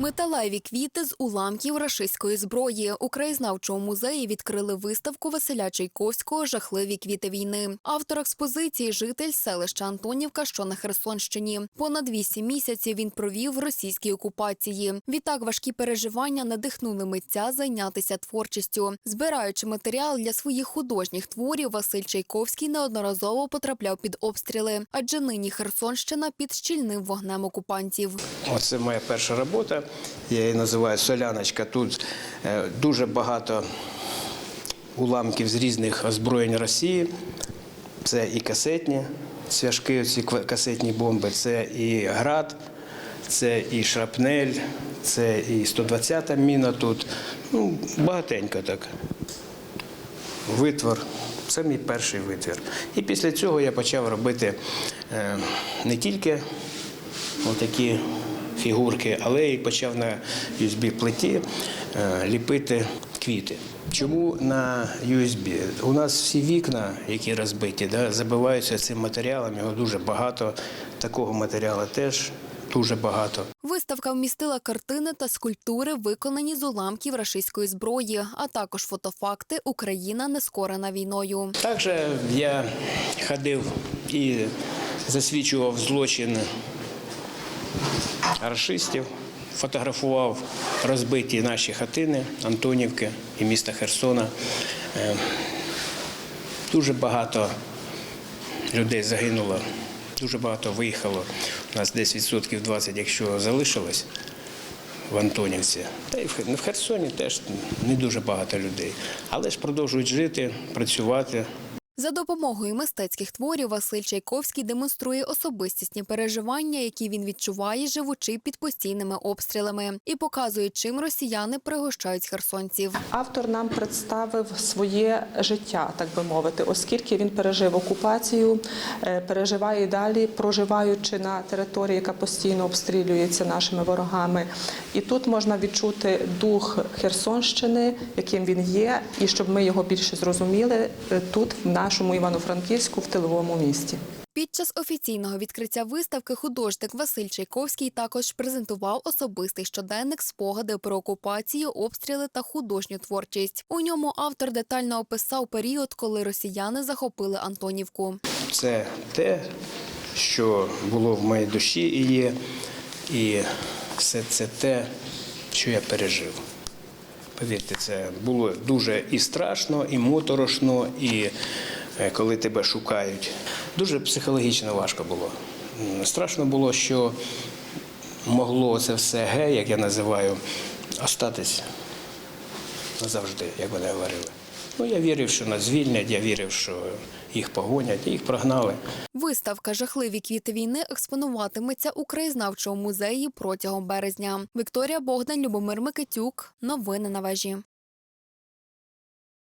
Металеві квіти з уламків рашистської зброї у краєзнавчому музеї відкрили виставку Василя Чайковського Жахливі квіти війни. Автор експозиції житель селища Антонівка, що на Херсонщині. Понад вісім місяців він провів в російській окупації. Відтак важкі переживання надихнули митця зайнятися творчістю. Збираючи матеріал для своїх художніх творів, Василь Чайковський неодноразово потрапляв під обстріли, адже нині Херсонщина під щільним вогнем окупантів. Оце моя перша робота. Я її називаю Соляночка. Тут е, дуже багато уламків з різних озброєнь Росії. Це і касетні цвяшки, ці касетні бомби, це і град, це і шрапнель, це і 120-та міна тут. Ну, багатенько так. Витвор. Це мій перший витвір. І після цього я почав робити е, не тільки отакі фігурки, але і почав на USB-плиті е, ліпити квіти. Чому на USB? У нас всі вікна, які розбиті, да, забиваються цим матеріалом, його дуже багато. Такого матеріалу теж дуже багато. Виставка вмістила картини та скульптури, виконані з уламків рашистської зброї, а також фотофакти Україна не скорена війною. Також я ходив і засвідчував злочин рашистів, фотографував розбиті наші хатини Антонівки і міста Херсона. Е, Дуже багато людей загинуло, дуже багато виїхало. У нас десь відсотків 20, якщо залишилось в Антонівці. Та й в Херсоні теж не дуже багато людей. Але ж продовжують жити, працювати. За допомогою мистецьких творів Василь Чайковський демонструє особистісні переживання, які він відчуває, живучи під постійними обстрілами, і показує, чим росіяни пригощають херсонців. Автор нам представив своє життя, так би мовити, оскільки він пережив окупацію, е, переживає далі, проживаючи на території, яка постійно обстрілюється нашими ворогами. І тут можна відчути дух Херсонщини, яким він є, і щоб ми його більше зрозуміли е, тут, в нашому Івано-Франківську, в тиловому місті. Під час офіційного відкриття виставки художник Василь Чайковський також презентував особистий щоденник, спогади про окупацію, обстріли та художню творчість. У ньому автор детально описав період, коли росіяни захопили Антонівку. Це те, що було в моїй душі і є, і все це те, що я пережив. Повірте, це було дуже і страшно, і моторошно, і коли тебе шукають. Дуже психологічно важко було. Страшно було, що могло це все ге, як я називаю, остатись назавжди, як вони говорили. Ну, я вірив, що нас звільнять, я вірив, що їх погонять, їх прогнали. Виставка Жахливі квіти війни експонуватиметься у краєзнавчому музеї протягом березня. Вікторія Богдан, Любомир Микитюк. Новини на вежі.